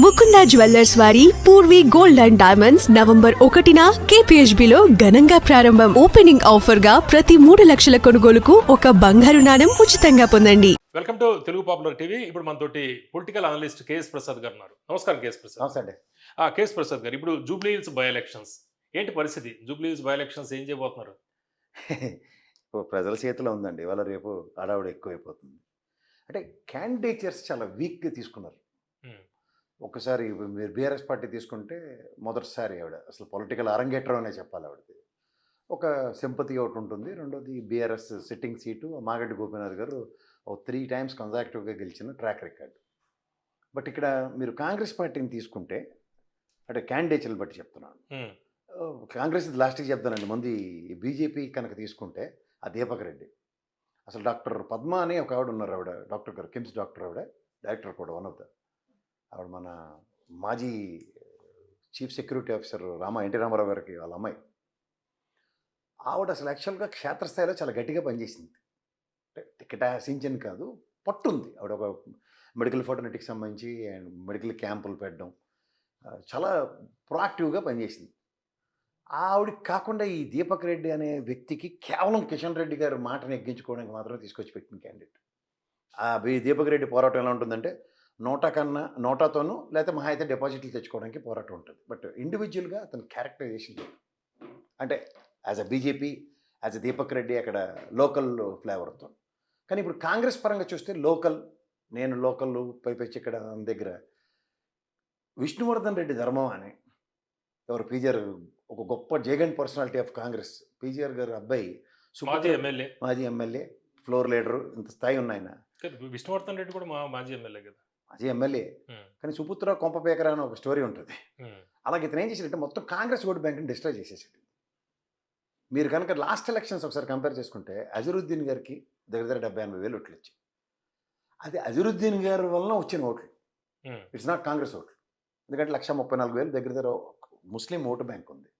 Mukunda jewellers వారి Purvi gold and diamonds November ఒకటిన KPHB లో ఘనంగా ప్రారంభం ఓపెనింగ్ ఆఫర్గా ప్రతి మూడు లక్షల కొనుగోలుకు ఒక బంగారు నాణెం ఉచితంగా పొందండి. Welcome to Telugu popular TV. ఇప్పుడు మనతోటి పొలిటికల్ అనలిస్ట్ కేఎస్ ప్రసాద్ గారు ఉన్నారు. నమస్కారం కేఎస్ ప్రసాద్. నమస్తే అండి. ఆ కేఎస్ ప్రసాద్ గారు ఇప్పుడు జూబ్లీ హిల్స్ బై ఎలక్షన్స్. ఏంటి పరిస్థితి? జూబ్లీ హిల్స్ బై ఎలక్షన్స్ ఏం చేయబోతున్నారు? ఇప్పుడు ప్రజల చేతిలో ఉందండి. ఇవాళ రేపు అడావుడు ఎక్కువైపోతుంది. అంటే క్యాండిడేచర్స్ చాలా వీక్గా తీసుకున్నారు. ఒకసారి మీరు బీఆర్ఎస్ పార్టీ తీసుకుంటే మొదటిసారి ఆవిడ. అసలు పొలిటికల్ అరంగేట్రం అనే చెప్పాలి ఆవిడది. ఒక సింపతి ఒకటి ఉంటుంది. రెండోది BRS sitting seat. Maganti Gopinath garu three times కన్జాక్టివ్గా గెలిచిన ట్రాక్ రికార్డ్. బట్ ఇక్కడ మీరు కాంగ్రెస్ పార్టీని తీసుకుంటే అంటే క్యాండిడేట్లను బట్టి చెప్తున్నాను. కాంగ్రెస్ లాస్ట్కి చెప్తానండి. ముందు బీజేపీ కనుక తీసుకుంటే ఆ దీపక్ రెడ్డి. అసలు డాక్టర్ పద్మ అని ఒక ఆవిడ ఉన్నారు ఆవిడ. డాక్టర్ గారు కిమ్స్ డాక్టర్ ఆవిడ. డైరెక్టర్ కూడా వన్ ఆఫ్ ద ఆవిడ మన మాజీ chief security officer Rama NT Rama Rao గారికి వాళ్ళ అమ్మాయి. ఆవిడ అసలు యాక్చువల్గా క్షేత్రస్థాయిలో చాలా గట్టిగా పనిచేసింది. అంటే టికెట్ ఆశించని కాదు పట్టుంది. ఆవిడ ఒక మెడికల్ ఫోటోనెటిక్స్ సంబంధించి అండ్ మెడికల్ క్యాంపులు పెట్టడం చాలా ప్రొయాక్టివ్గా పనిచేసింది. ఆవిడకి కాకుండా ఈ దీపక్ రెడ్డి అనే వ్యక్తికి కేవలం కిషన్ రెడ్డి గారి మాటను ఎగ్గించుకోవడానికి మాత్రమే తీసుకొచ్చి పెట్టిన క్యాండిడేట్. ఆ దీపక్ రెడ్డి పోరాటం ఎలా ఉంటుందంటే నోటా కన్నా నోటాతోనూ లేకపోతే మహా అయితే డిపాజిట్లు తెచ్చుకోవడానికి పోరాటం ఉంటుంది. బట్ ఇండివిజువల్గా అతని క్యారెక్టరైజేషన్ అంటే as a BJP as a Deepak Reddy అక్కడ లోకల్ ఫ్లేవర్తో. కానీ ఇప్పుడు కాంగ్రెస్ పరంగా చూస్తే లోకల్ నేను లోకల్ పైపెచ్చి ఇక్కడ దగ్గర విష్ణువర్ధన్ రెడ్డి ధర్మం అని ఎవరు పీజీఆర్ ఒక గొప్ప జేగన్ personality of Congress PGR garu అబ్బాయి మాజీ ఎమ్మెల్యే. మాజీ ఎమ్మెల్యే ఫ్లోర్ లీడరు ఇంత స్థాయి ఉన్నాయి ఆయన. విష్ణువర్ధన్ రెడ్డి కూడా మా మాజీ ఎమ్మెల్యే కదా. మాజీ ఎమ్మెల్యే. కానీ సుపుత్ర కొంపపేకర అని ఒక స్టోరీ ఉంటుంది. అలాగే ఇతను ఏం చేశాడంటే మొత్తం కాంగ్రెస్ ఓటు బ్యాంక్ని డిస్ట్రాయ్ చేసేసాడు. మీరు కనుక లాస్ట్ ఎలక్షన్స్ ఒకసారి కంపేర్ చేసుకుంటే అజరుద్దీన్ గారికి దగ్గర దగ్గర డెబ్బై ఎనభై వేలు ఓట్లు వచ్చాయి. అది అజరుద్దీన్ గారి వలన వచ్చిన ఓట్లు. ఇట్స్ నాట్ కాంగ్రెస్ ఓట్లు. ఎందుకంటే లక్ష ముప్పై నాలుగు వేలు దగ్గర దగ్గర ముస్లిం ఓటు బ్యాంక్ ఉంది.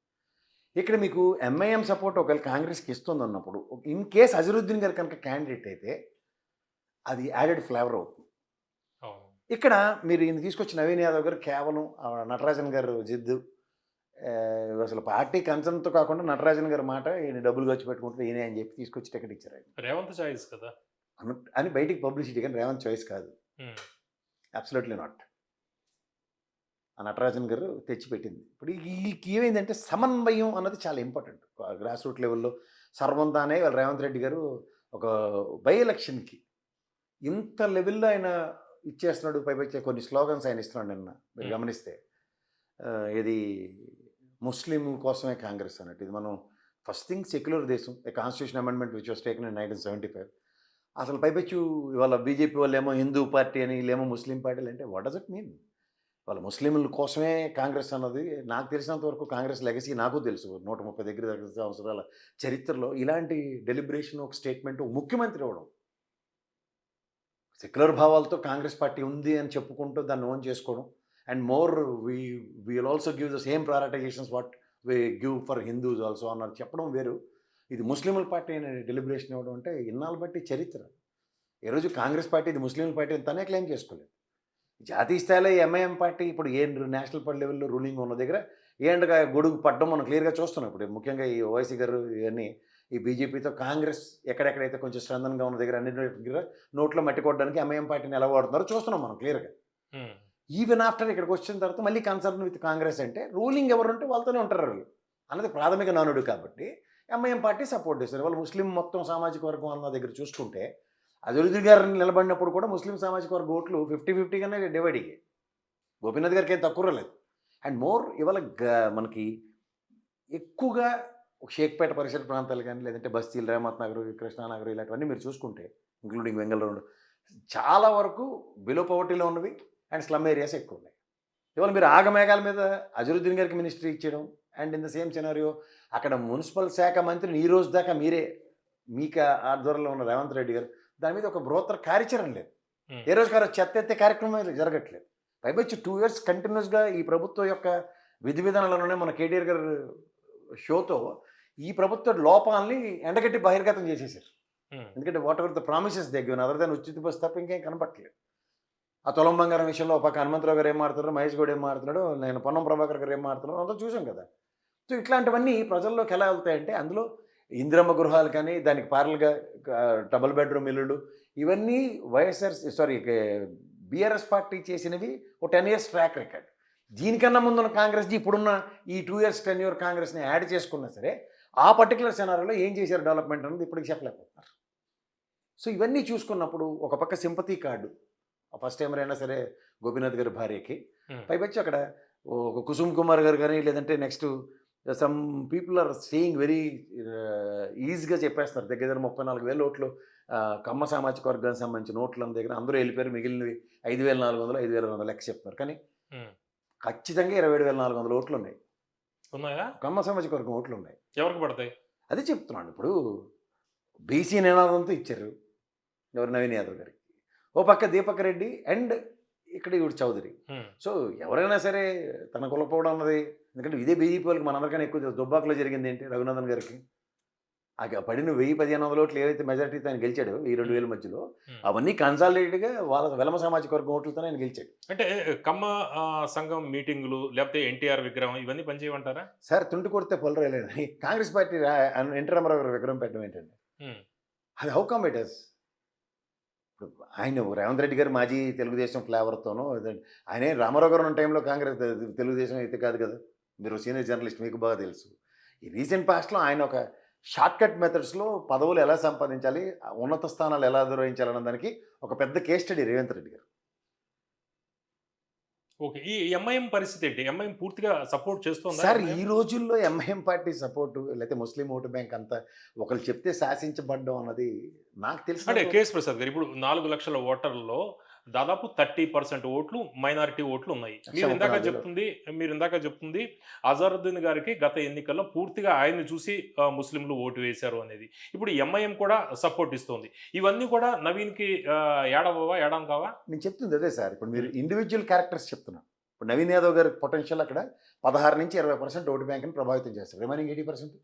ఇక్కడ మీకు ఎంఐఎం సపోర్ట్ ఒకవేళ కాంగ్రెస్కి ఇస్తుంది అన్నప్పుడు ఇన్ కేస్ అజరుద్దీన్ గారు కనుక క్యాండిడేట్ అయితే అది యాడెడ్ ఫ్లేవర్ అవుతుంది. ఇక్కడ మీరు ఈయన తీసుకొచ్చిన నవీన్ యాదవ్ గారు కేవలం నటరాజన్ గారు జిద్దు. అసలు పార్టీ కన్సర్న్తో కాకుండా నటరాజన్ గారి మాట ఈయన డబ్బులు ఖర్చు పెట్టుకుంటే ఈయన అని చెప్పి తీసుకొచ్చి టికెట్ ఇచ్చారు ఆయన. రేవంత్ చాయిస్ కదా? అను- అని బయటికి పబ్లిసిటీ కానీ రేవంత్ చాయిస్ కాదు. అబ్సల్యూట్లీ నాట్ ఆ నటరాజన్ గారు తెచ్చిపెట్టింది. ఇప్పుడు వీళ్ళకి ఏమైందంటే సమన్వయం అన్నది చాలా ఇంపార్టెంట్ గ్రాస్ రూట్ లెవెల్లో సర్వం తానే వాళ్ళ రేవంత్ రెడ్డి గారు ఒక బై ఎలక్షన్కి ఇంత లెవెల్లో ఆయన ఇచ్చేస్తున్నాడు పైపచ్చే కొన్ని స్లోగన్స్ ఆయన ఇస్తున్నాడు నిన్న. మీరు. గమనిస్తే ఇది ముస్లిం కోసమే కాంగ్రెస్ అన్నట్టు. ఇది మనం ఫస్ట్ థింగ్ సెక్యులర్ దేశం. A constitution amendment which was taken in nineteen seventy five. అసలు పైపెచ్చు ఇవాళ బీజేపీ వాళ్ళు ఏమో హిందూ పార్టీ అని వీళ్ళేమో ముస్లిం పార్టీలు అంటే వాట్ డస్ ఇట్ మీన్ వాళ్ళ ముస్లింల కోసమే కాంగ్రెస్ అన్నది నాకు తెలిసినంత వరకు కాంగ్రెస్ లెగసీ నాకు తెలుసు. నూట ముప్పై దగ్గర దగ్గర సంవత్సరాల చరిత్రలో ఇలాంటి డెలిబరేషన్ ఒక స్టేట్మెంట్ ముఖ్యమంత్రి ఇవ్వడం సెక్యులర్ భావాలతో కాంగ్రెస్ పార్టీ ఉంది అని చెప్పుకుంటూ దాన్ని ఓన్ చేసుకోవడం. And more we we'll also give the same prioritisations what we give for Hindus also అన్నారు. చెప్పడం వేరు. ఇది ముస్లింల పార్టీ అనే డెలిబరేషన్ ఇవ్వడం అంటే ఇన్నాళ్ళు బట్టి చరిత్ర. ఈరోజు కాంగ్రెస్ పార్టీ ఇది ముస్లింల పార్టీ అని తనే క్లెయిమ్ చేసుకోలేదు. జాతీయ స్థాయిలో ఎంఐఎం పార్టీ ఇప్పుడు ఏ నేషనల్ పార్టీ లెవెల్లో రూలింగ్ ఉన్న దగ్గర ఏంటగా గొడుగు పడ్డం మనం క్లియర్గా చూస్తున్నాం. ఇప్పుడు ముఖ్యంగా ఈ ఓవైసీ గారు ఇవన్నీ ఈ బీజేపీతో కాంగ్రెస్ ఎక్కడెక్కడైతే కొంచెం స్ట్రెందన్గా ఉన్న దగ్గర అన్ని దగ్గర నోట్లో మట్టి కొట్టడానికి ఎంఐఎం పార్టీని ఎలా వాడుతున్నారో చూస్తున్నాం మనం క్లియర్గా. ఈవెన్ ఆఫ్టర్ ఇక్కడికి వచ్చిన తర్వాత మళ్ళీ కన్సర్న్ విత్ కాంగ్రెస్ అంటే రూలింగ్ ఎవరు ఉంటే వాళ్ళతోనే ఉంటారు వాళ్ళు. అన్నది ప్రాథమిక నానుడు కాబట్టి ఎంఐఎం పార్టీ సపోర్ట్ చేస్తారు వాళ్ళు ముస్లిం మొత్తం సామాజిక వర్గం అన్న దగ్గర చూసుకుంటే అజరుద్దీన్ గారిని నిలబడినప్పుడు కూడా ముస్లిం సామాజిక వర్గ ఓట్లు ఫిఫ్టీ ఫిఫ్టీగానే డివైడ్ అయ్యాయి. గోపీనాథ్ గారికి ఏం తక్కువ లేదు. అండ్ మోర్ ఇవాళ మనకి ఎక్కువగా షేక్పేట పరిసర ప్రాంతాలు కానీ లేదంటే బస్తీలు రేమత్ నగర్ కృష్ణానగర్ ఇలాంటివన్నీ మీరు చూసుకుంటే ఇంక్లూడింగ్ వెంగళరావు చాలా వరకు బిలో పవర్టీలో ఉన్నవి అండ్ స్లమ్ ఏరియాస్ ఎక్కువ ఉన్నాయి ఇవాళ మీరు ఆగమేఘాల మీద అజరుద్దీన్ గారికి ministry ఇచ్చడం and in the same scenario అక్కడ మున్సిపల్ శాఖ మంత్రిని ఈ రోజు దాకా మీరే మీకు ఆధ్వర్యంలో ఉన్న రేవంత్ రెడ్డి గారు దాని మీద ఒక బృహత్తర కార్యాచరణ లేదు. ఏ రోజు గారు చెత్త ఎత్తే కార్యక్రమం జరగట్లేదు. పైపచ్చి టూ ఇయర్స్ కంటిన్యూస్గా ఈ ప్రభుత్వం యొక్క విధి విధానాలలోనే మన కేటీఆర్ గారు షోతో ఈ ప్రభుత్వ లోపాలని ఎండగట్టి బహిర్గతం చేసేసారు ఉమ్, ఎందుకంటే వాట్ ఎవర్ ద ప్రామిసెస్ దగ్గర అదర్ దాన్ ఉచిత బస్ తప్ప ఇంకేం కనపట్లేదు ఆ తులం బంగారం విషయంలో ఒక పక్క హనుమంతరావు గారు ఏం మాడుతున్నాడు మహేష్ గౌడ్ ఏం మాడుతున్నాడు నేను పొన్నం ప్రభాకర్ గారు ఏం మాడుతున్నాడు అంతా చూసాం కదా. సో ఇట్లాంటివన్నీ ప్రజల్లోకి ఎలా వెళ్తాయంటే అందులో ఇందిరమ్మ గృహాలు కానీ దానికి పారలుగా డబుల్ బెడ్రూమ్ ఇల్లులు ఇవన్నీ వైఎస్ఆర్ సారీ బీఆర్ఎస్ పార్టీ చేసినవి ఒక టెన్ ఇయర్స్ ట్రాక్ రికార్డ్ దీనికన్నా ముందున్న కాంగ్రెస్ది ఇప్పుడున్న ఈ టూ ఇయర్స్ టెన్ ఇయర్ కాంగ్రెస్ని యాడ్ చేసుకున్నా సరే ఆ పర్టికులర్ సెనారీలో ఏం చేశారు డెవలప్మెంట్ అనేది ఇప్పటికి చెప్పలేకపోతున్నారు సో ఇవన్నీ చూసుకున్నప్పుడు ఒక పక్క సింపతి కార్డు ఫస్ట్ టైం అయినా సరే గోపీనాథ్ గారి భార్యకి. పైపచ్చి అక్కడ ఒక కుసుమ్ కుమార్ గారు కానీ లేదంటే next some people are saying very ఈజీగా చెప్పేస్తారు దగ్గర దగ్గర ముప్పై నాలుగు వేల ఓట్లు కమ్మ సామాజిక వర్గానికి సంబంధించిన ఓట్లు దగ్గర అందరూ వెళ్ళిపోయారు. మిగిలినవి ఐదు వేల నాలుగు వందలు ఐదు వేల రెండు వందలు లెక్క చెప్తున్నారు కానీ. ఖచ్చితంగా ఇరవై ఏడు వేల నాలుగు వందల ఓట్లు ఉన్నాయి. ఉన్నాయా? కమ్మ సామాజిక వర్గం ఓట్లు ఉన్నాయి. ఎవరికి పడతాయి? అదే చెప్తున్నాను. ఇప్పుడు బీసీ నినాదంతో ఇచ్చారు ఎవరు నవీన్ యాదవ్ గారికి. ఓ పక్క దీపక్ రెడ్డి అండ్ ఇక్కడ ఇవిడు చౌదరి. సో ఎవరైనా సరే తన కులపోవడం అన్నది ఎందుకంటే ఇదే బీజేపీ వాళ్ళకి మనందరికన్నా ఎక్కువ. దుబ్బాకలో జరిగింది ఏంటి రఘునందన్ గారికి? ఆ పడిన వెయ్యి పదిహేను వందల ఓట్లు ఏవైతే మెజార్టీతో ఆయన గెలిచాడు ఈ రెండు వేల మధ్యలో. అవన్నీ కన్సాలిడేట్గా వాళ్ళ వెలమ సామాజిక వర్గం ఓట్లతో ఆయన గెలిచాడు. అంటే కమ్మ సంఘం మీటింగులు లేకపోతే ఎన్టీఆర్ విగ్రహం ఇవన్నీ పనిచేయమంటారా? సార్ తుంటి కొడితే పొలరేలేదని కాంగ్రెస్ పార్టీ ఎన్టీ రామారావు గారి విగ్రహం పెట్టడం ఏంటండి? అది హౌ కమ్ ఇట్ ఇస్ ఇప్పుడు ఆయన రేవంత్ రెడ్డి గారు మాజీ తెలుగుదేశం ఫ్లేవర్తోనో ఆయనే రామారావు గారు ఉన్న టైంలో కాంగ్రెస్ తెలుగుదేశం అయితే కాదు కదా. మీరు సీనియర్ జర్నలిస్ట్ మీకు బాగా తెలుసు. ఈ రీసెంట్ పాస్ట్లో ఆయన ఒక షార్ట్కట్ మెథడ్స్లో పదవులు ఎలా సంపాదించాలి ఉన్నత స్థానాలు ఎలా నిర్వహించాలన్న దానికి ఒక పెద్ద కేస్ స్టడీ రేవంత్ రెడ్డి గారు. ఓకే ఈ ఎంఐఎం పరిస్థితి ఏంటి ఎంఐఎం పూర్తిగా సపోర్ట్ చేస్తుందా సార్? ఈ రోజుల్లో ఎంఐఎం పార్టీ సపోర్టు లేకపోతే ముస్లిం ఓటు బ్యాంక్ అంతా ఒకరు చెప్తే శాసించబడ్డం అన్నది నాకు అంటే తెలిసి కేఎస్ ప్రసాద్ గారు ఇప్పుడు నాలుగు లక్షల ఓటర్లలో దాదాపు థర్టీ పర్సెంట్ ఓట్లు మైనారిటీ ఓట్లు ఉన్నాయి. మీరు ఇందాక చెప్తుంది మీరు ఇందాక చెప్తుంది అజరుద్దీన్ గారికి గత ఎన్నికల్లో పూర్తిగా ఆయన్ని చూసి ముస్లింలు ఓటు వేశారు అనేది. ఇప్పుడు ఎంఐఎం కూడా సపోర్ట్ ఇస్తుంది. ఇవన్నీ కూడా నవీన్కి ఏడవవా ఏడాం కావా నేను చెప్తుంది అదే సార్. ఇప్పుడు మీరు ఇండివిజువల్ క్యారెక్టర్స్ చెప్తున్నా. ఇప్పుడు నవీన్ యాదవ్ గారి పొటెన్షియల్ అక్కడ పదహారు నుంచి ఇరవై పర్సెంట్ ఓటు బ్యాంక్ని ప్రభావితం చేస్తారు. Remaining eighty percent.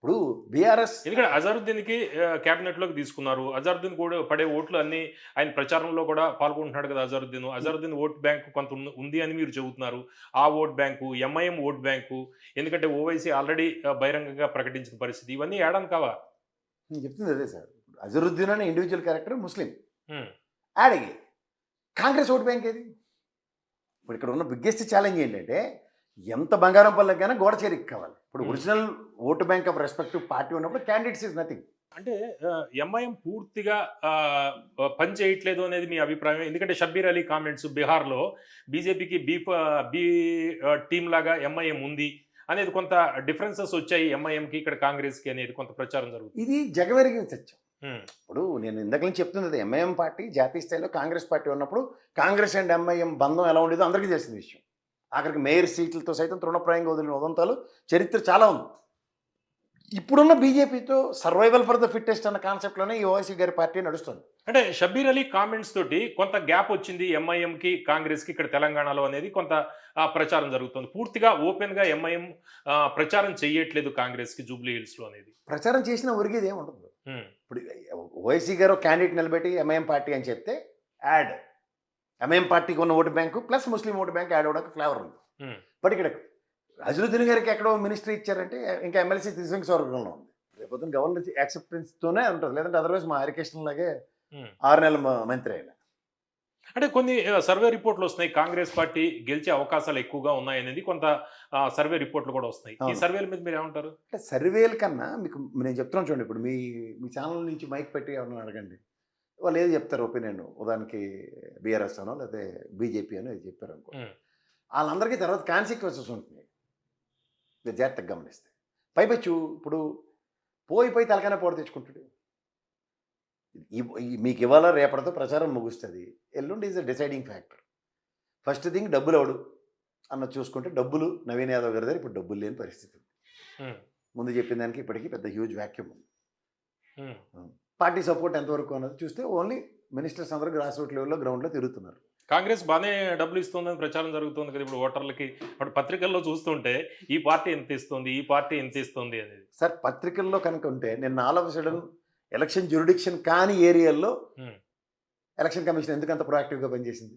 ఇప్పుడు బీఆర్ఎస్ ఎందుకంటే అజరుద్దీన్కి క్యాబినెట్లోకి తీసుకున్నారు. అజరుద్దీన్ కూడా పడే ఓట్లు అన్ని ఆయన ప్రచారంలో కూడా పాల్గొంటున్నాడు కదా అజరుద్దీన్. అజరుద్దీన్ ఓట్ బ్యాంక్ కొంత ఉంది అని మీరు చెబుతున్నారు. ఆ vote bank MIM vote bank ఎందుకంటే ఓవైసీ ఆల్రెడీ బహిరంగంగా ప్రకటించిన పరిస్థితి. ఇవన్నీ ఏడాది కావా? నేను చెప్తుంది అదే సార్. అజరుద్దీన్ అనే individual character Muslim. Add Congress vote bank ఏది? ఇప్పుడు ఇక్కడ ఉన్న బిగ్గెస్ట్ ఛాలెంజ్ ఏంటంటే ఎంత బంగారం పల్లెకైనా గోడ చేరికి కావాలి. ఇప్పుడు. Original vote bank of respective party ఉన్నప్పుడు క్యాండిడేట్స్ ఇస్ నథింగ్. అంటే ఎంఐఎం పూర్తిగా పని చేయట్లేదు అనేది మీ అభిప్రాయం. ఎందుకంటే షబ్బీర్ అలీ కామెంట్స్ బీహార్లో బీజేపీకి బీ బీ ఆ, టీం లాగా ఎంఐఎం ఉంది అనేది కొంత డిఫరెన్సెస్ వచ్చాయి ఎంఐఎంకి ఇక్కడ కాంగ్రెస్కి అనేది కొంత ప్రచారం జరుగుతుంది. ఇది జగవెరిగిన సత్యం. ఇప్పుడు నేను ఇందాక నుంచి చెప్తున్నది ఎంఐఎం పార్టీ జాతీయ స్థాయిలో కాంగ్రెస్ పార్టీ ఉన్నప్పుడు కాంగ్రెస్ అండ్ ఎంఐఎం బంధం ఎలా ఉండేదో అందరికీ తెలిసిన విషయం. ఆఖరికి మేయర్ సీట్లతో సైతం తృణప్రాయంగా వదిలిన ఉదంతాలు చరిత్ర చాలా ఉంది. ఇప్పుడున్న బీజేపీతో సర్వైవల్ ఫర్ ద ఫిట్టెస్ట్ అన్న కాన్సెప్ట్లోనే ఈ ఓవైసీ గారి పార్టీ నడుస్తుంది. అంటే షబ్బీర్ అలీ కామెంట్స్ తోటి కొంత గ్యాప్ వచ్చింది ఎంఐఎం కి కాంగ్రెస్కి ఇక్కడ తెలంగాణలో అనేది కొంత ప్రచారం జరుగుతుంది. పూర్తిగా ఓపెన్గా ఎంఐఎం ప్రచారం చెయ్యట్లేదు కాంగ్రెస్కి జూబ్లీ హిల్స్లో అనేది. ప్రచారం చేసిన ఒరిగేది ఏమి ఉండదు Hmm. ఇప్పుడు ఓవైసీ గారు క్యాండిడేట్ నిలబెట్టి ఎంఐఎం పార్టీ అని చెప్తే యాడ్. ఎంఐఎం పార్టీకి ఉన్న vote bank plus Muslim vote bank add అవ్వడానికి ఫ్లేవర్ ఉంది. Hmm. బట్ ఇక్కడ అజరుద్దీన్ గారికి ఎక్కడో మినిస్ట్రీ ఇచ్చారంటే ఇంకా ఎమ్మెల్సీ త్రిశంక స్వర్గంలో ఉంది. రేపొద్దున గవర్నర్ యాక్సెప్టెన్స్తోనే ఉంటుంది. లేదంటే అదర్వైజ్ మా హరికృష్ణ లాగే Hmm. ఆరు నెలల మంత్రి అయిన. అంటే కొన్ని సర్వే రిపోర్ట్లు వస్తున్నాయి. కాంగ్రెస్ పార్టీ గెలిచే అవకాశాలు ఎక్కువగా ఉన్నాయనేది కొంత సర్వే రిపోర్ట్లు కూడా వస్తున్నాయి. ఈ. సర్వేల మీద మీరు ఏమంటారు? అంటే సర్వేల కన్నా మీకు నేను చెప్తున్నాను చూడండి ఇప్పుడు మీ మీ ఛానల్ నుంచి మైక్ పెట్టి ఎవరైనా అడగండి. వాళ్ళు ఏది చెప్తారు ఒపీనియన్? ఉదాహరణకి బీఆర్ఎస్ అనో లేకపోతే బీజేపీ అనో ఏది చెప్పారు అనుకో. వాళ్ళందరికీ తర్వాత కాన్సిక్వెన్సెస్ ఉంటున్నాయి. జాగ్రత్తగా గమనిస్తే. పైపచ్చు ఇప్పుడు పోయి పోయి తలకైనా పోటీ తెచ్చుకుంటాడు. మీకు ఇవాళ రేపటితో ప్రచారం ముగుస్తుంది. ఎల్లుండి is a deciding factor first thing డబ్బులు అవడు అన్న చూసుకుంటే డబ్బులు నవీన్ యాదవ్ గారి దగ్గర ఇప్పుడు డబ్బులు లేని పరిస్థితి. ముందు చెప్పిన దానికి ఇప్పటికీ పెద్ద హ్యూజ్ వ్యాక్యూమ్ ఉంది. పార్టీ సపోర్ట్ ఎంతవరకు అన్నది చూస్తే ఓన్లీ మినిస్టర్స్ అందరూ గ్రాస్ రూట్ లెవెల్లో గ్రౌండ్లో తిరుగుతున్నారు. కాంగ్రెస్ బాగానే డబ్బులు ఇస్తుందని ప్రచారం జరుగుతుంది కదా ఇప్పుడు ఓటర్లకి. ఇప్పుడు పత్రికల్లో చూస్తుంటే ఈ పార్టీ ఎంత ఇస్తుంది ఈ పార్టీ ఎంత ఇస్తుంది అనేది. సార్ పత్రికల్లో కనుక ఉంటే నిన్న all of sudden election jurisdiction కాని ఏరియాల్లో. ఎలక్షన్ కమిషన్ ఎందుకు అంత ప్రొయాక్టివ్గా పనిచేసింది?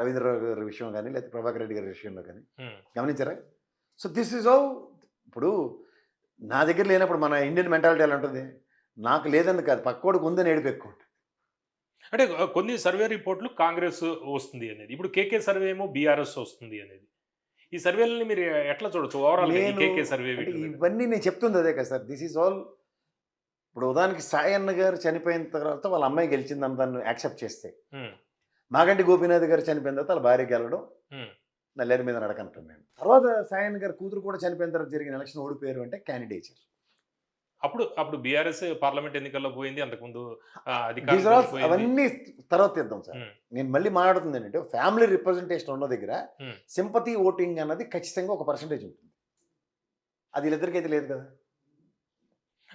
రవీంద్రరావు గారి విషయం కానీ లేకపోతే ప్రభాకర్ రెడ్డి గారి విషయంలో కానీ. గమనించారా? సో దిస్ ఈజ్ హౌ ఇప్పుడు నా దగ్గర లేనప్పుడు మన ఇండియన్ మెంటాలిటీ ఎలా ఉంటుంది? నాకు లేదని కాదు పక్కోడికి ఉందని ఏడుపు ఎక్కువ ఉంటుంది. అంటే కొన్ని సర్వే రిపోర్ట్లు కాంగ్రెస్ వస్తుంది అనేది. ఇప్పుడు కేకే సర్వే ఏమో బీఆర్ఎస్ వస్తుంది అనేది. ఈ సర్వేలని మీరు ఎట్లా చూడొచ్చు? Overall KK survey. ఇవన్నీ నేను చెప్తుంది అదే కదా సార్. దిస్ ఈజ్ ఆల్ ఇప్పుడు ఉదాహరణకి సాయి అన్న గారు చనిపోయిన తర్వాత వాళ్ళ అమ్మాయి గెలిచిందని దాన్ని యాక్సెప్ట్ చేస్తే మాగంటి గోపీనాథ్ గారు చనిపోయిన తర్వాత వాళ్ళ భార్య గెలవడం ఉమ్, నల్లేరు మీద నడకంటాను నేను. తర్వాత సాయన్ గారు కూతురు కూడా చనిపోయిన తర్వాత జరిగిన ఎలక్షన్ ఓడిపోయారు అంటే క్యాండిడేచర్ అప్పుడు అప్పుడు బీఆర్ఎస్ పార్లమెంట్ ఎన్నికల్లో పోయింది అంతకుముందు అవన్నీ తర్వాత తీద్దాం సార్. నేను మళ్ళీ మాట్లాడుతుంది ఏంటంటే ఫ్యామిలీ రిప్రజెంటేషన్ ఉన్న దగ్గర. సింపతి ఓటింగ్ అన్నది ఖచ్చితంగా ఒక పర్సంటేజ్ ఉంటుంది. అది వీళ్ళిద్దరికైతే లేదు కదా.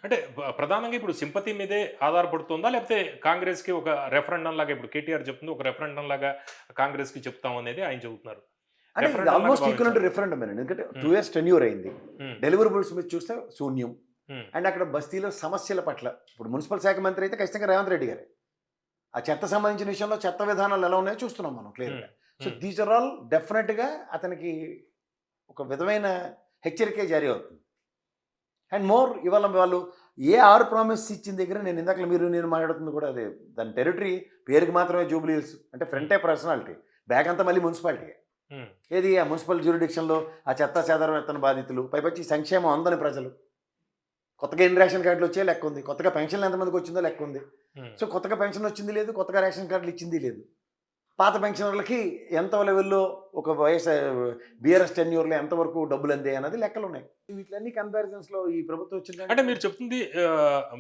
అంటే ప్రధానంగా ఇప్పుడు సింపతి మీదే ఆధారపడుతుందా? లేకపోతే కాంగ్రెస్కి ఒక రెఫరెండం లాగా ఇప్పుడు కేటీఆర్ చెప్తుంది ఒక రెఫరెండం లాగా కాంగ్రెస్కి చెప్తాం అనేది ఆయన చెబుతున్నారు. అంటే ఆల్మోస్ట్ ఈక్వల్ టు. రిఫరెండం ఎందుకంటే. టూ ఇయర్స్ టెన్యూర్ అయింది. డెలివరబుల్స్ మీద చూస్తే శూన్యం. అండ్ అక్కడ బస్తీలో సమస్యల పట్ల ఇప్పుడు మున్సిపల్ శాఖ మంత్రి అయితే ఖచ్చితంగా రేవంత్ రెడ్డి గారే. ఆ చెత్త సంబంధించిన విషయంలో చెత్త విధానాలు ఎలా ఉన్నాయో చూస్తున్నాం మనం క్లియర్గా సో దీస్ ఆర్ ఆల్ డెఫినెట్గా అతనికి ఒక విధమైన హెచ్చరికే జారీ అవుతుంది. అండ్ మోర్ ఇవాళ వాళ్ళు ఏ ఆరు ప్రామిస్ ఇచ్చిన దగ్గర నేను ఇందాక మీరు నేను మాట్లాడుతుంది కూడా అదే దాని టెరిటరీ పేరుకి మాత్రమే జూబ్లీహిల్స్ అంటే ఫ్రంటే పర్సనాలిటీ బ్యాక్ అంతా మళ్ళీ మున్సిపాలిటీ ఏది ఆ మున్సిపల్ జ్యూరిడిక్షన్లో ఆ చెత్త చెదారం ఎత్తన బాధితులు పైపచ్చి సంక్షేమం అందని ప్రజలు. కొత్తగా ఎన్ని రేషన్ కార్డులు వచ్చే లెక్క ఉంది. కొత్తగా పెన్షన్లు ఎంతమందికి వచ్చిందో లెక్క ఉంది. సో కొత్తగా పెన్షన్ వచ్చింది లేదు కొత్తగా రేషన్ కార్డులు ఇచ్చింది లేదు. పాత పెన్షనర్లకి ఎంత లెవెల్లో ఒక వయసు బీఆర్ఎస్ టెన్యూర్లో ఎంతవరకు డబ్బులు అందే అన్నది లెక్కలు ఉన్నాయి. వీటిలన్నీ కంపారిజన్స్లో ఈ ప్రభుత్వం వచ్చింది అంటే మీరు చెప్తుంది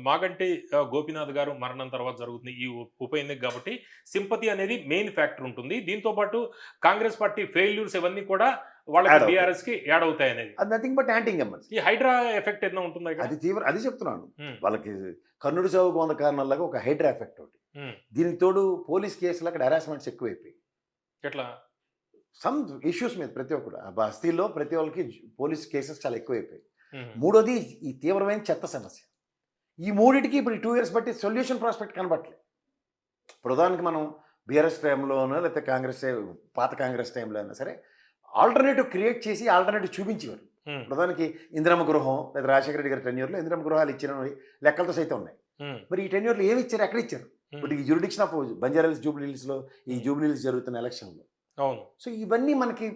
మాగంటి గోపీనాథ్ గారు మరణం తర్వాత జరుగుతుంది ఈ ఉప ఎన్నిక కాబట్టి సింపతి అనేది మెయిన్ ఫ్యాక్టర్ ఉంటుంది. దీంతో పాటు కాంగ్రెస్ పార్టీ ఫెయిల్యూర్స్ ఇవన్నీ కూడా వాళ్ళకి. బీఆర్ఎస్కి యాడ్ అవుతాయి అనేది. అది నథింగ్ బట్ యాంటీ ఇన్కంబెన్స్ ఈ హైడ్రా ఎఫెక్ట్ ఏదైనా ఉంటుందా? అది తీవ్ర అది చెప్తున్నాను. ఉమ్, వాళ్ళకి కర్ణుడి చౌకు వంద కారణాలకు ఒక హైడ్రా ఎఫెక్ట్ ఒకటి. ఉమ్. దీనికి తోడు పోలీస్ కేసులు అక్కడ హెరాస్మెంట్స్ ఎక్కువైపోయి ఎట్లా? సమ్ ఇష్యూస్ మీద ప్రతి ఒక్కరు బస్తీల్లో ప్రతి ఒక్కరికి పోలీస్ కేసెస్ చాలా ఎక్కువైపోయాయి. ఉమ్, మూడోది ఈ తీవ్రమైన చెత్త సమస్య. ఈ మూడిటికి ఇప్పుడు టూ ఇయర్స్ బట్టి సొల్యూషన్ ప్రాస్పెక్ట్ కనబట్టలేదు ప్రధానికి మనం బీఆర్ఎస్ టైంలోనో లేకపోతే కాంగ్రెస్ పాత కాంగ్రెస్ టైంలో అయినా సరే ఆల్టర్నేటివ్ క్రియేట్ చేసి ఆల్టర్నేటివ్ చూపించేవారు. ప్రధానికి ఇందిరమ్మ గృహం లేదా రాజశేఖర రెడ్డి గారి టెన్యూర్లో ఇందిరమ్మ గృహాలు ఇచ్చిన లెక్కలతో సైతం ఉన్నాయి. మరి ఈ టెన్యూర్లో ఏమి ఇచ్చారు? ఎక్కడ ఇచ్చారు. ఇప్పుడు ఈ జ్యూరిడిక్షన్ ఆఫ్ బంజారాహిల్స్ జూబ్లీహిల్స్లో ఈ జూబ్లీహిల్స్ జరుగుతున్న ఎలక్షన్లో. అవును. సో ఇవన్నీ మనకి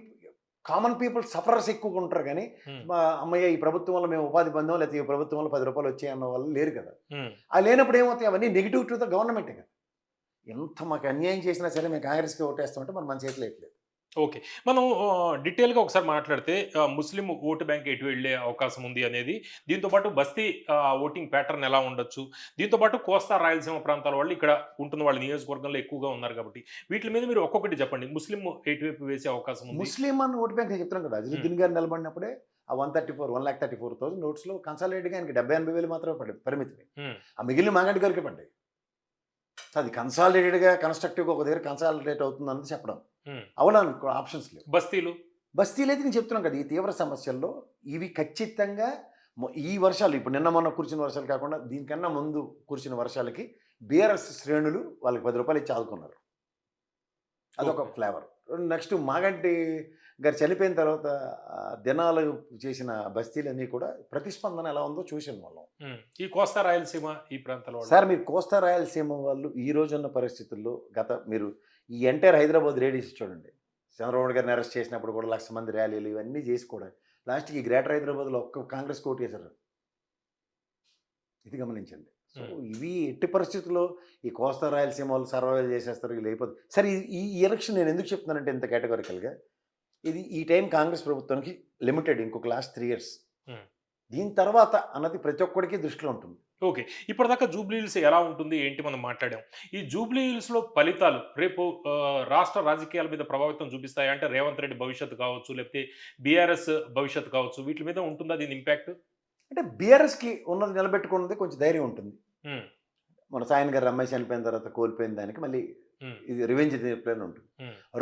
కామన్ పీపుల్ సఫరర్స్ ఎక్కువగా ఉంటారు కానీ మా అమ్మయ్య ఈ ప్రభుత్వం వల్ల మేము ఉపాధి పొందాం లేకపోతే ఈ ప్రభుత్వం వల్ల పది రూపాయలు వచ్చాయి అన్న వాళ్ళు లేరు కదా. ఆ లేనప్పుడు ఏమవుతాయి? అవన్నీ నెగిటివ్ టు ద గవర్నమెంటే కదా. ఎంత మాకు అన్యాయం చేసినా సరే మేము కాంగ్రెస్కి ఓటేస్తామంటే మనం మన చేతిలో ఓకే. మనం డీటెయిల్గా ఒకసారి మాట్లాడితే ముస్లిం ఓటు బ్యాంక్ ఎటు వెళ్ళే అవకాశం ఉంది అనేది దీంతో పాటు బస్తీ ఓటింగ్ ప్యాటర్న్ ఎలా ఉండొచ్చు? దీంతో పాటు కోస్తా రాయలసీమ ప్రాంతాల వాళ్ళు ఇక్కడ ఉంటున్న వాళ్ళ నియోజకవర్గంలో ఎక్కువగా ఉన్నారు కాబట్టి వీటి మీద మీరు ఒక్కొక్కటి చెప్పండి. ముస్లిం ఎటువైపు వేసే అవకాశం ఉంది? ముస్లిం అని ఓటు బ్యాంక్ నేను చెప్తున్నాను కదా అజరుద్దీన్ గారు నిలబడినప్పుడే ఆ one thirty four one lakh thirty four thousand నోట్స్లో కన్సాలిడేట్గా ఆయనకి డెబ్బై ఎనభై వేలు మాత్రమే పడి పరిమితమే. ఆ మిగిలిన మాగంటి గారికి పడ్డాయి సో అది కన్సాలిడేటెడ్గా కన్స్ట్రక్టివ్గా ఒక దగ్గర కన్సాలిడేట్ అవుతుంది అన్నది చెప్పడం. అవడానికి ఆప్షన్స్ లేవు. బస్తీలు? బస్తీలు అయితే నేను చెప్తున్నాను కదా ఈ తీవ్ర సమస్యల్లో ఇవి ఖచ్చితంగా ఈ వర్షాలు ఇప్పుడు నిన్న మొన్న కురిసిన వర్షాలు కాకుండా దీనికన్నా ముందు కురిసిన వర్షాలకి బీఆర్ఎస్ శ్రేణులు వాళ్ళకి పది రూపాయలు ఇచ్చి ఆదుకున్నారు. అదొక. ఫ్లేవర్. నెక్స్ట్ మాగంటి గారు చనిపోయిన తర్వాత దినాలు చేసిన బస్తీలన్నీ కూడా ప్రతిస్పందన ఎలా ఉందో చూసాను వాళ్ళం ఈ కోస్తా రాయలసీమ ఈ ప్రాంతాల సార్ మీరు కోస్తా రాయలసీమ వాళ్ళు ఈ రోజున్న పరిస్థితుల్లో గత మీరు ఈ ఎంటైర్ హైదరాబాద్ రేడియస్ చూడండి. చంద్రబాబు గారిని అరెస్ట్ చేసినప్పుడు కూడా లక్ష మంది ర్యాలీలు ఇవన్నీ చేసి కూడా లాస్ట్కి ఈ గ్రేటర్ హైదరాబాద్లో ఒక్క కాంగ్రెస్ కోట్ వేశారు ఇది గమనించండి. సో. ఇవి ఎట్టి పరిస్థితుల్లో ఈ కోస్తా రాయలసీమ వాళ్ళు సర్వైవ్ చేసేస్తారు లేకపోతే సరే ఈ- ఎలక్షన్ నేను ఎందుకు చెప్తున్నానంటే ఇంత కేటగారికల్గా ఇది ఈ టైం కాంగ్రెస్ ప్రభుత్వానికి లిమిటెడ్ ఇంకొక లాస్ట్ త్రీ ఇయర్స్. దీని తర్వాత అన్నది ప్రతి ఒక్కడికి దృష్టిలో ఉంటుంది. ఓకే. ఇప్పటిదాకా జూబ్లీ హిల్స్ ఎలా ఉంటుంది ఏంటి మనం మాట్లాడాం. ఈ జూబ్లీ హిల్స్లో ఫలితాలు రేపు రాష్ట్ర రాజకీయాల మీద ప్రభావితం చూపిస్తాయి? అంటే రేవంత్ రెడ్డి భవిష్యత్తు కావచ్చు లేకపోతే బీఆర్ఎస్ భవిష్యత్తు కావచ్చు వీటి మీద ఉంటుందా దీని ఇంపాక్ట్? అంటే బీఆర్ఎస్కి ఉన్నది నిలబెట్టుకున్నది కొంచెం ధైర్యం ఉంటుంది. మన సాయన్ గారు అమ్మాయి చనిపోయిన తర్వాత కోల్పోయిన దానికి మళ్ళీ ఇది రివెంజ్ ప్లాన్ ఉంటుంది.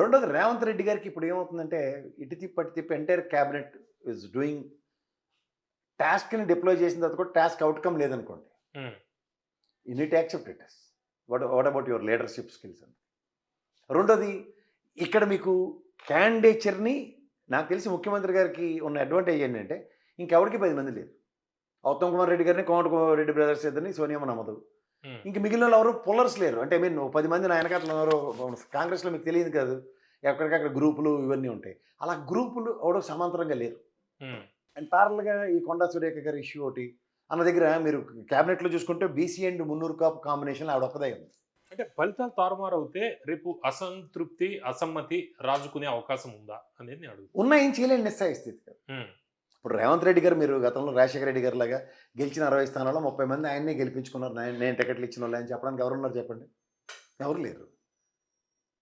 రెండోది రేవంత్ రెడ్డి గారికి ఇప్పుడు ఏమవుతుందంటే ఇటు తిప్పి అటు తిప్పి ఎంటైర్ క్యాబినెట్ ఇస్ డూయింగ్ టాస్క్ని డిప్లాయ్ చేసిన తర్వాత కూడా టాస్క్ అవుట్కమ్ లేదనుకోండి. Unit accept it what what about your leadership skills అని రెండోది ఇక్కడ మీకు క్యాండిడేచర్ని నాకు తెలిసి ముఖ్యమంత్రి గారికి ఉన్న అడ్వాంటేజ్ ఏంటంటే ఇంకెవరికి పది మంది లేరు ఉత్తమ్ కుమార్ రెడ్డి గారిని కోమటి కుమార్ రెడ్డి బ్రదర్స్ ఇద్దరిని సోనియా నమ్మదు. ఇంక మిగిలిన ఎవరు? పుల్లర్స్ లేరు. అంటే మీన్ పది మంది నా వెనకాతలు ఎవరో కాంగ్రెస్లో మీకు తెలియదు కాదు. ఎక్కడికక్కడ గ్రూపులు ఇవన్నీ ఉంటాయి. అలా గ్రూపులు ఎవడో సమాంతరంగా లేరు. అండ్ ప్యారల్గా ఈ కొండా సురేఖ గారి ఇష్యూ ఒకటి. అన్న దగ్గర మీరు క్యాబినెట్లో చూసుకుంటే BC and Munnuru Kapu combination ఆవిడ ఒక్కదే ఉంది. అంటే ఫలితాలు తారుమారు అవుతే రేపు అసంతృప్తి అసమ్మతి రాజుకునే అవకాశం ఉందా అనేది నేను అడుగుతాను ఉన్న ఏం చేయలేని నిస్సాయ స్థితి. ఇప్పుడు రేవంత్ రెడ్డి గారు మీరు గతంలో రాజశేఖర రెడ్డి గారు లాగా గెలిచిన అరవై స్థానాల్లో ముప్పై మంది ఆయన్నే గెలిపించుకున్నారు. నేను టికెట్లు ఇచ్చిన వాళ్ళు అని చెప్పడానికి ఎవరున్నారు చెప్పండి? ఎవరు లేరు.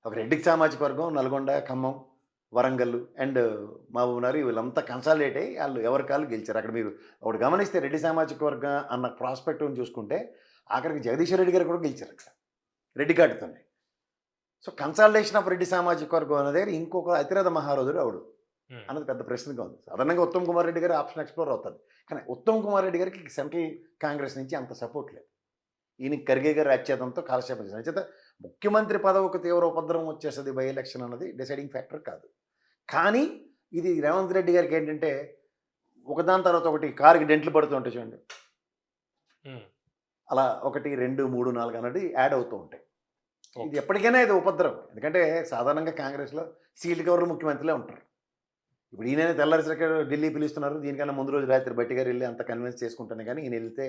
ఒక రెడ్డికి సామాజిక వర్గం నల్గొండ ఖమ్మం వరంగల్ అండ్ మహబూబ్నగర్ వీళ్ళంతా కన్సాలిడేట్ అయ్యి వాళ్ళు ఎవరి కాళ్ళు గెలిచారు? అక్కడ మీరు ఒకటి గమనిస్తే రెడ్డి సామాజిక వర్గం అన్న ప్రాస్పెక్టివ్ని చూసుకుంటే ఆఖరికి జగదీశ్వర్ రెడ్డి గారు కూడా గెలిచారు అక్కడ. రెడ్డి కార్డుతోనే సో కన్సాలిడేషన్ ఆఫ్ రెడ్డి సామాజిక వర్గం అనే దగ్గర ఇంకొక అతిరథ మహారాజుడు ఆవిడు అన్నది పెద్ద ప్రశ్నగా ఉంది. సాధారణంగా ఉత్తమ్ కుమార్ రెడ్డి గారు ఆప్షన్ ఎక్స్ప్లోర్ అవుతుంది కానీ ఉత్తమ్ కుమార్ రెడ్డి గారికి సెంట్రల్ కాంగ్రెస్ నుంచి అంత సపోర్ట్ లేదు. ఈయనకి ఖర్గే గారి అత్యేతంతో కాలక్షేపం చేశారు. అంచేత ముఖ్యమంత్రి పదవికి తీవ్ర ఉపద్రవం వచ్చేస్తుంది బై ఎలక్షన్ అన్నది డిసైడింగ్ ఫ్యాక్టర్ కాదు. కానీ ఇది రేవంత్ రెడ్డి గారికి ఏంటంటే ఒకదాని తర్వాత ఒకటి కారుకి డెంట్లు పడుతుంటాయి చూడండి. ఉమ్, అలా ఒకటి రెండు మూడు నాలుగు అన్నది యాడ్ అవుతూ ఉంటాయి. ఇది ఎప్పటికైనా ఇది ఉపద్రవం. ఎందుకంటే సాధారణంగా కాంగ్రెస్లో సీట్ కవర్లు ముఖ్యమంత్రిలే ఉంటారు. ఇప్పుడు ఈయన తెల్లారిసరికి ఢిల్లీ పిలుస్తున్నారు. దీనికన్నా ముందు రోజు రాత్రి బట్టి గారు వెళ్ళి అంత కన్విన్స్ చేసుకుంటాను కానీ ఈయన వెళ్తే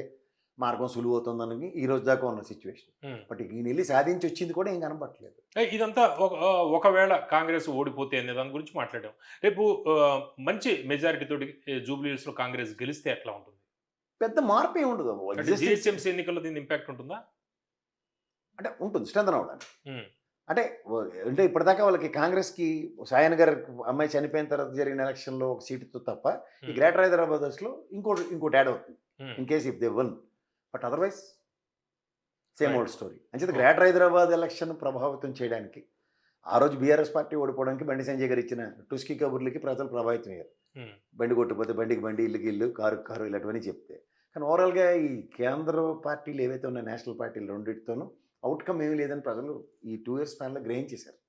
మార్గం సులువు అవుతుందని ఈ రోజు దాకా ఉన్న సిచ్యువేషన్. బట్ ఈయన వెళ్ళి సాధించి వచ్చింది కూడా ఏం కనపట్లేదు ఇదంతా ఒకవేళ కాంగ్రెస్ ఓడిపోతే అనే దాని గురించి మాట్లాడాం. రేపు మంచి మెజారిటీ తోటి లో కాంగ్రెస్ గెలిస్తే ఎట్లా ఉంటుంది? పెద్ద మార్పు ఏమి ఉండదు ఎన్నికల్లో దీని ఇంపాక్ట్ ఉంటుందా? అంటే ఉంటుంది స్ట్రెంత్ అవడానికి అంటే అంటే ఇప్పటిదాకా వాళ్ళకి కాంగ్రెస్కి సాయన్ గారు అమ్మాయి చనిపోయిన తర్వాత జరిగిన ఎలక్షన్లో ఒక సీటుతో తప్ప ఈ గ్రేటర్ హైదరాబాద్లో ఇంకోటి ఇంకోటి యాడ్ అవుతుంది. In case if they won. But otherwise same. Old story. అంచేత. గ్రేటర్ హైదరాబాద్ ఎలక్షన్ ప్రభావితం చేయడానికి ఆ రోజు బీఆర్ఎస్ పార్టీ ఓడిపోవడానికి బండి సంజయ్ గారు ఇచ్చిన టుస్కీ కబుర్లకి ప్రజలు ప్రభావితం అయ్యారు. బండి కొట్టుకుపోతే బండికి బండి ఇల్లుకి ఇల్లు కారు కారు ఇలాంటివన్నీ చెప్తే. కానీ ఓవరాల్గా ఈ కేంద్ర పార్టీలు ఏవైతే ఉన్నాయో నేషనల్ పార్టీలు రెండింటితోనూ అవుట్కమ్ ఏమీ లేదని ప్రజలు ఈ టూ ఇయర్స్ స్పాన్లో గ్రహించేశారు.